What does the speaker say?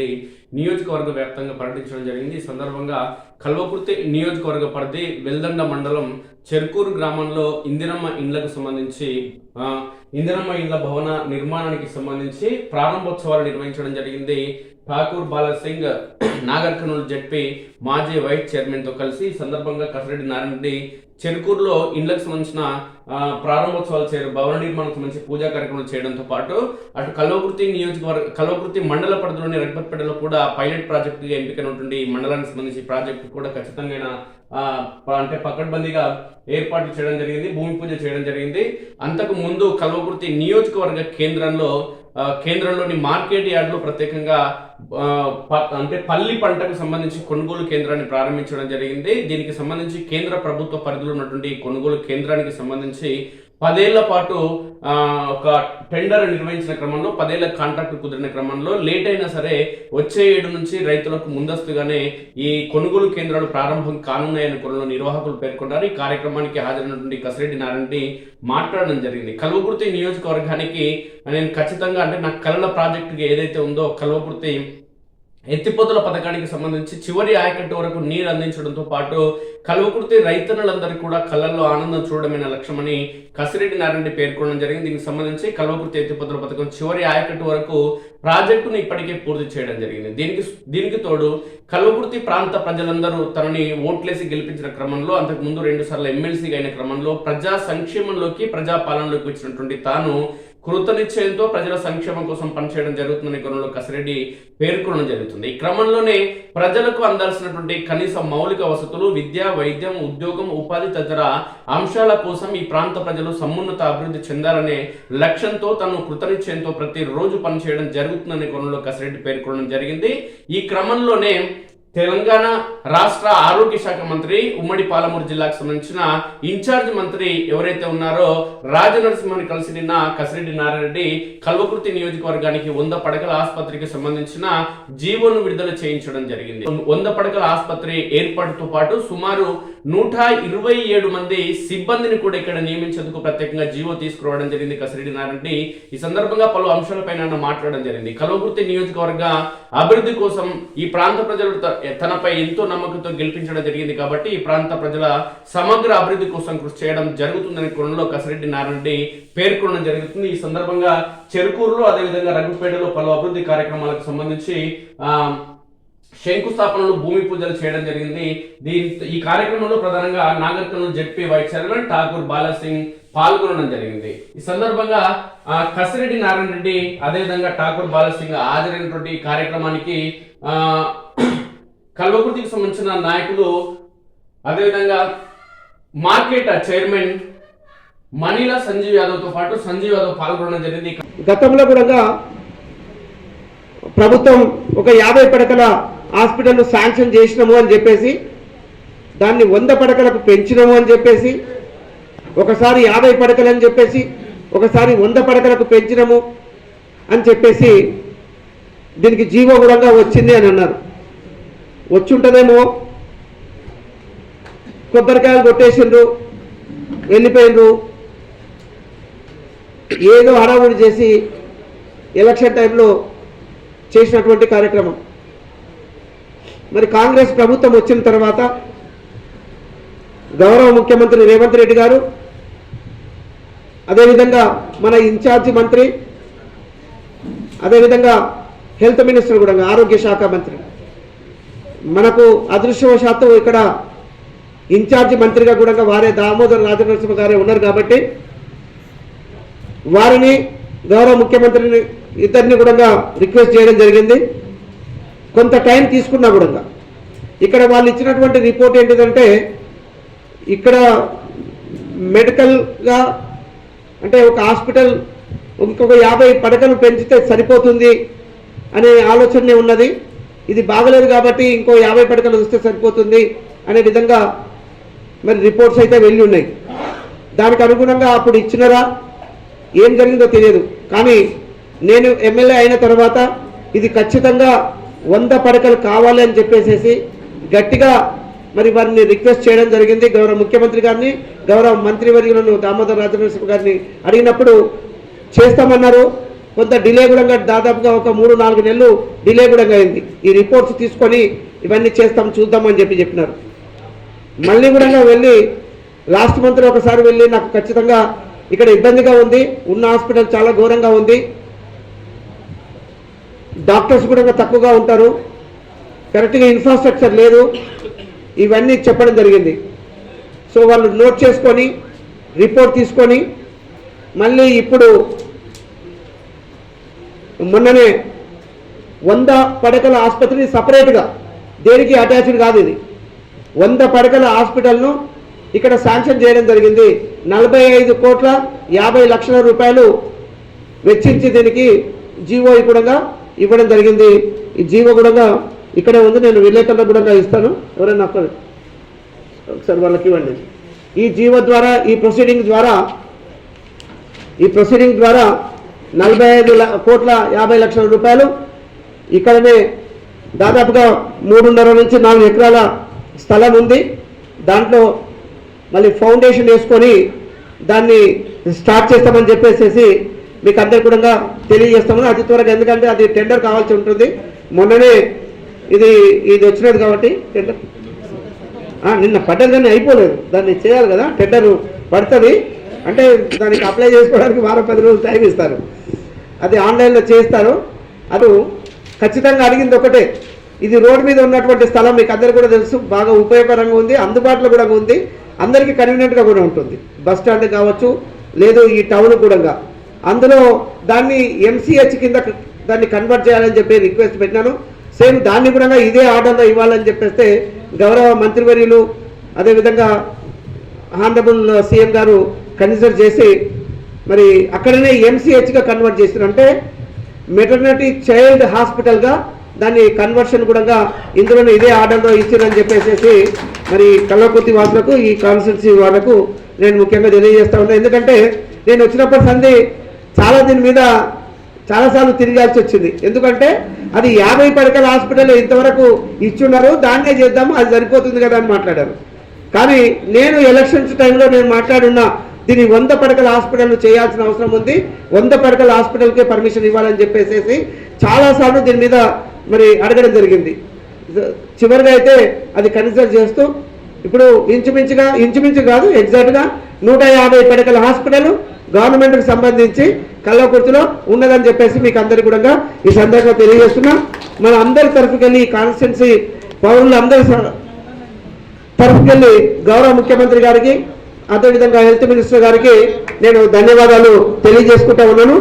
రెడ్డి నియోజకవర్గ వ్యాప్తంగా పర్యటించడం జరిగింది. ఈ సందర్భంగా కల్వకుర్తి నియోజకవర్గ పరిధి వెల్దండ మండలం చెర్కూరు గ్రామంలో ఇందిరమ్మ ఇండ్లకు సంబంధించి ఆ, ఇందిరమ్మ ఇండ్ల భవన నిర్మాణానికి సంబంధించి ప్రారంభోత్సవాలు నిర్వహించడం జరిగింది. ఠాకూర్ బాలసింగ్ నాగర్ కర్నూలు జడ్పీ మాజీ వైస్ చైర్మన్తో కలిసి ఈ సందర్భంగా కసిరెడ్డి నారాయణ రెడ్డి చెరుకూరులో ఇండ్లకు సంబంధించిన ప్రారంభోత్సవాలు చేయడం భవన నిర్మాణం సంబంధించి పూజా కార్యక్రమాలు చేయడంతో పాటు అటు కల్వకుర్తి నియోజకవర్గ కల్వకుర్తి మండల పరిధిలోని రఘుపతిపేటలో కూడా పైలట్ ప్రాజెక్టుగా ఎంపికైనటువంటి ఈ మండలానికి సంబంధించి ప్రాజెక్టు కూడా ఖచ్చితంగా అంటే పకడ్బందీగా ఏర్పాట్లు చేయడం జరిగింది భూమి పూజ చేయడం జరిగింది. అంతకు ముందు కల్వకుర్తి నియోజకవర్గ కేంద్రంలో కేంద్రంలోని మార్కెట్ యార్డ్లో ప్రత్యేకంగా అంటే పల్లి పంటకు సంబంధించి కొనుగోలు కేంద్రాన్ని ప్రారంభించడం జరిగింది. దీనికి సంబంధించి కేంద్ర ప్రభుత్వ పరిధిలో ఉన్నటువంటి కొనుగోలు కేంద్రానికి సంబంధించి పదేళ్ళ పాటు ఆ, ఒక టెండర్ నిర్వహించిన క్రమంలో పదేళ్ళ కాంట్రాక్ట్ కుదిరిన క్రమంలో లేట్ అయినా సరే వచ్చే ఏడు నుంచి రైతులకు ముందస్తుగానే ఈ కొనుగోలు కేంద్రాలు ప్రారంభం కానున్నాయని కొనలో నిర్వాహకులు పేర్కొన్నారు. ఈ కార్యక్రమానికి హాజరైనటువంటి కసిరెడ్డి నారాయణ మాట్లాడడం జరిగింది. కల్వకుర్తి నియోజకవర్గానికి నేను ఖచ్చితంగా అంటే నా కళల ప్రాజెక్టుకి ఏదైతే ఉందో కల్వకుర్తి ఎత్తిపోతుల పథకానికి సంబంధించి చివరి ఆయకట్టు వరకు నీరు అందించడంతో పాటు కల్వకుర్తి రైతన్నులందరికీ కూడా కళ్ళల్లో ఆనందం చూడడమైన లక్ష్యమని కసిరెడ్డి నారాయణ పేర్కొనడం జరిగింది. దీనికి సంబంధించి కల్వకుర్తి ఎత్తిపోతుల పథకం చివరి ఆయకట్టు వరకు ప్రాజెక్టును ఇప్పటికే పూర్తి చేయడం జరిగింది. దీనికి దీనికి తోడు కల్వకుర్తి ప్రాంత ప్రజలందరూ తనని ఓట్లేసి గెలిపించిన క్రమంలో అంతకు ముందు రెండు సార్లు ఎమ్మెల్సీగా అయిన క్రమంలో ప్రజా సంక్షేమంలోకి ప్రజా పాలనలోకి వచ్చినటువంటి తాను కృతనిశ్చయంతో ప్రజల సంక్షేమం కోసం పనిచేయడం జరుగుతుందని గొర్రెలు కసిరెడ్డి పేర్కొనడం జరుగుతుంది. ఈ క్రమంలోనే ప్రజలకు అందాల్సినటువంటి కనీస మౌలిక వసతులు విద్య వైద్యం ఉద్యోగం ఉపాధి తదితర అంశాల కోసం ఈ ప్రాంత ప్రజలు సమున్నత అభివృద్ధి చెందాలనే లక్ష్యంతో తను కృతనిశ్చయంతో ప్రతిరోజు పనిచేయడం జరుగుతుందని గొర్రెలు కసిరెడ్డి పేర్కొనడం జరిగింది. ఈ క్రమంలోనే తెలంగాణ రాష్ట్ర ఆరోగ్య శాఖ మంత్రి ఉమ్మడి పాలమూరు జిల్లాకు సంబంధించిన ఇన్ఛార్జ్ మంత్రి ఎవరైతే ఉన్నారో రాజనరసింహని కలిసి నిన్న కసిరెడ్డి నారాయణరెడ్డి కల్వకుర్తి నియోజకవర్గానికి వంద పడకల ఆసుపత్రికి సంబంధించిన జీవోను విడుదల చేయించడం జరిగింది. వంద పడకల ఆసుపత్రి ఏర్పాటుతో పాటు సుమారు నూట ఇరవై ఏడు మంది సిబ్బందిని కూడా ఇక్కడ నియమించేందుకు ప్రత్యేకంగా జీవో తీసుకురావడం జరిగింది. కసిరెడ్డి నారాయణ ఈ సందర్భంగా పలు అంశాలపైన ఆయన మాట్లాడడం జరిగింది. కలవగుర్తి నియోజకవర్గ అభివృద్ధి కోసం ఈ ప్రాంత ప్రజలు త- తనపై ఎంతో నమ్మకంతో గెలిపించడం జరిగింది కాబట్టి ఈ ప్రాంత ప్రజల సమగ్ర అభివృద్ధి కోసం కృషి చేయడం జరుగుతుందని కొనలో కసిరెడ్డి నారాయణ పేర్కొనడం జరుగుతుంది. ఈ సందర్భంగా చెరుకూరులో అదేవిధంగా రఘుపేటలో పలు అభివృద్ధి కార్యక్రమాలకు సంబంధించి శంకుస్థాపనలు భూమి పూజలు చేయడం జరిగింది. దీని ఈ కార్యక్రమంలో ప్రధానంగా Nagar Kurnool ZP vice chairman Thakur Balasingh పాల్గొనడం జరిగింది. ఈ సందర్భంగా కసిరెడ్డి నారాయణ రెడ్డి అదేవిధంగా ఠాకూర్ బాలసింగ్ హాజరైనటువంటి కార్యక్రమానికి ఆ, కల్వకుర్తికి సంబంధించిన నాయకులు అదేవిధంగా మార్కెట్ చైర్మన్ మనీలా సంజీవ్ యాదవ్తో పాటు సంజీవ్ యాదవ్ పాల్గొనడం జరిగింది. గతంలో కూడా ప్రభుత్వం ఒక యాభై పడకల హాస్పిటల్ శాంక్షన్ చేసినాము అని చెప్పేసి దాన్ని వంద పడకలకు పెంచినాము అని చెప్పేసి ఒకసారి యాభై పడకలు అని చెప్పేసి ఒకసారి వంద పడకలకు పెంచినాము అని చెప్పేసి దీనికి జీవో కూడా వచ్చింది అని అన్నారు. వచ్చుంటదేమో కొబ్బరికాయలు కొట్టేసిండ్రు వెళ్ళిపోయిండ్రు. ఏదో హడావుడి చేసి ఎలక్షన్ టైంలో చేసినటువంటి కార్యక్రమం. మరి కాంగ్రెస్ ప్రభుత్వం వచ్చిన తర్వాత గౌరవ ముఖ్యమంత్రి రేవంత్ రెడ్డి గారు అదేవిధంగా మన ఇన్ఛార్జి మంత్రి అదేవిధంగా హెల్త్ మినిస్టర్ కూడా ఆరోగ్య శాఖ మంత్రి. మనకు అదృష్టవశాత్తు ఇక్కడ ఇన్ఛార్జి మంత్రిగా కూడా వారే దామోదర్ రాజనరసింహ గారే ఉన్నారు కాబట్టి వారిని గౌరవ ముఖ్యమంత్రిని ఇద్దరిని కూడా రిక్వెస్ట్ చేయడం జరిగింది. కొంత టైం తీసుకున్నా కూడా ఇక్కడ వాళ్ళు ఇచ్చినటువంటి రిపోర్ట్ ఏంటిదంటే ఇక్కడ మెడికల్గా అంటే ఒక హాస్పిటల్ ఇంకొక యాభై పడకలు పెంచితే సరిపోతుంది అనే ఆలోచనే ఉన్నది. ఇది బాగలేదు కాబట్టి ఇంకో యాభై పడకలు వస్తే సరిపోతుంది అనే విధంగా మరి రిపోర్ట్స్ అయితే వెళ్ళి ఉన్నాయి. దానికి అనుగుణంగా అప్పుడు ఇచ్చినరా? ఏం జరిగిందో తెలియదు. కానీ నేను ఎమ్మెల్యే అయిన తర్వాత ఇది ఖచ్చితంగా వంద పడకలు కావాలి అని చెప్పేసేసి గట్టిగా మరి వారిని రిక్వెస్ట్ చేయడం జరిగింది. గౌరవ ముఖ్యమంత్రి గారిని గౌరవ మంత్రివర్యులను దామోదర్ రాజనరసింహ గారిని అడిగినప్పుడు చేస్తామన్నారు. కొంత డిలే కూడా దాదాపుగా ఒక మూడు నాలుగు నెలలు డిలే కూడా అయింది. ఈ రిపోర్ట్స్ తీసుకొని ఇవన్నీ చేస్తాం చూద్దామని చెప్పి చెప్పినారు. మళ్ళీ కూడా వెళ్ళి లాస్ట్ మంత్లో ఒకసారి వెళ్ళి నాకు ఖచ్చితంగా ఇక్కడ ఇబ్బందిగా ఉంది. ఉన్న హాస్పిటల్ చాలా ఘోరంగా ఉంది. డాక్టర్స్ కూడా తక్కువగా ఉంటారు. కరెక్ట్గా ఇన్ఫ్రాస్ట్రక్చర్ లేదు. ఇవన్నీ చెప్పడం జరిగింది. సో వాళ్ళు నోట్ చేసుకొని రిపోర్ట్ తీసుకొని మళ్ళీ ఇప్పుడు మొన్ననే వంద పడకల ఆసుపత్రి సపరేట్గా దేనికి అటాచ్డ్ కాదు ఇది. వంద పడకల హాస్పిటల్ను ఇక్కడ శాంక్షన్ చేయడం జరిగింది. నలభై ఐదు కోట్ల యాభై లక్షల రూపాయలు వెచ్చించి దీనికి జీవో కూడా ఇవ్వడం జరిగింది. ఈ జీవో కూడా ఇక్కడే ఉంది. నేను విలేకరులకు కూడా ఇస్తాను. ఎవరైనా ఒకసారి వాళ్ళకి ఇవ్వండి. ఈ జీవో ద్వారా ఈ ప్రొసీడింగ్ ద్వారా ఈ ప్రొసీడింగ్ ద్వారా నలభై ఐదు కోట్ల యాభై లక్షల రూపాయలు ఇక్కడనే దాదాపుగా మూడున్నర నుంచి నాలుగు ఎకరాల స్థలం ఉంది. దాంట్లో మళ్ళీ ఫౌండేషన్ వేసుకొని దాన్ని స్టార్ట్ చేస్తామని చెప్పేసేసి మీకు అందరు కూడా తెలియజేస్తాము. అతి త్వరగా ఎందుకంటే అది టెండర్ కావాల్సి ఉంటుంది. మొన్ననే ఇది ఇది వచ్చినది కాబట్టి టెండర్. నిన్న పడ్డది కానీ అయిపోలేదు. దాన్ని చేయాలి కదా టెండర్ పడుతుంది. అంటే దానికి అప్లై చేసుకోవడానికి వారం పది రోజులు టైం ఇస్తారు. అది ఆన్లైన్లో చేస్తారు అది ఖచ్చితంగా అడిగింది ఒకటే. ఇది రోడ్ మీద ఉన్నటువంటి స్థలం మీకు అందరు కూడా తెలుసు. బాగా ఉపయోగకరంగా ఉంది అందుబాటులో కూడా ఉంది. అందరికీ కన్వీనియంట్గా కూడా ఉంటుంది. బస్ స్టాండ్ కావచ్చు లేదు ఈ టౌన్ కూడా అందులో దాన్ని ఎంసీహెచ్ కింద దాన్ని కన్వర్ట్ చేయాలని చెప్పి రిక్వెస్ట్ పెట్టినాను. సేమ్ దాన్ని కూడా ఇదే ఆర్డర్లో ఇవ్వాలని చెప్పేస్తే గౌరవ మంత్రివర్యులు అదేవిధంగా హానరబుల్ సీఎం గారు కన్సిడర్ చేసి మరి అక్కడనే ఎంసీహెచ్గా కన్వర్ట్ చేశారు అంటే మెటర్నిటీ చైల్డ్ హాస్పిటల్గా దాన్ని కన్వర్షన్ కూడా ఇందులోనే ఇదే ఆర్డర్లో ఇచ్చారని చెప్పేసి మరి కల్లకుర్తి వాసులకు ఈ కాన్స్టిట్యూన్సీ వాళ్ళకు నేను ముఖ్యంగా తెలియజేస్తా ఉన్నాను ఎందుకంటే నేను వచ్చినప్పటి సంది చాలా దీని మీద చాలాసార్లు తిరగాల్సి వచ్చింది. ఎందుకంటే అది యాభై పడకల హాస్పిటల్ ఇంతవరకు ఇచ్చున్నారు దాన్నే చేద్దాము అది సరిపోతుంది కదా అని మాట్లాడారు. కానీ నేను ఎలక్షన్స్ టైంలో నేను మాట్లాడున్నా దీని వంద పడకల హాస్పిటల్ చేయాల్సిన అవసరం ఉంది వంద పడకల హాస్పిటల్కే పర్మిషన్ ఇవ్వాలని చెప్పేసి చాలాసార్లు దీని మీద మరి అడగడం జరిగింది. చివరిగా అయితే అది కన్సిడర్ చేస్తూ ఇప్పుడు ఇంచుమించుగా ఇంచుమించు కాదు ఎగ్జాక్ట్గా నూట యాభై పడకల హాస్పిటల్ గవర్నమెంట్కి సంబంధించి కల్లకుర్తిలో ఉన్నదని చెప్పేసి మీకు అందరికీ కూడా ఈ సందర్భంగా తెలియజేస్తున్నా. మన అందరి తరఫుకెళ్ళి ఈ కాన్స్టిట్యున్సీ పౌరులందరి తరఫుకెళ్ళి గౌరవ ముఖ్యమంత్రి గారికి అదేవిధంగా హెల్త్ మినిస్టర్ గారికి నేను ధన్యవాదాలు తెలియజేసుకుంటా ఉన్నాను.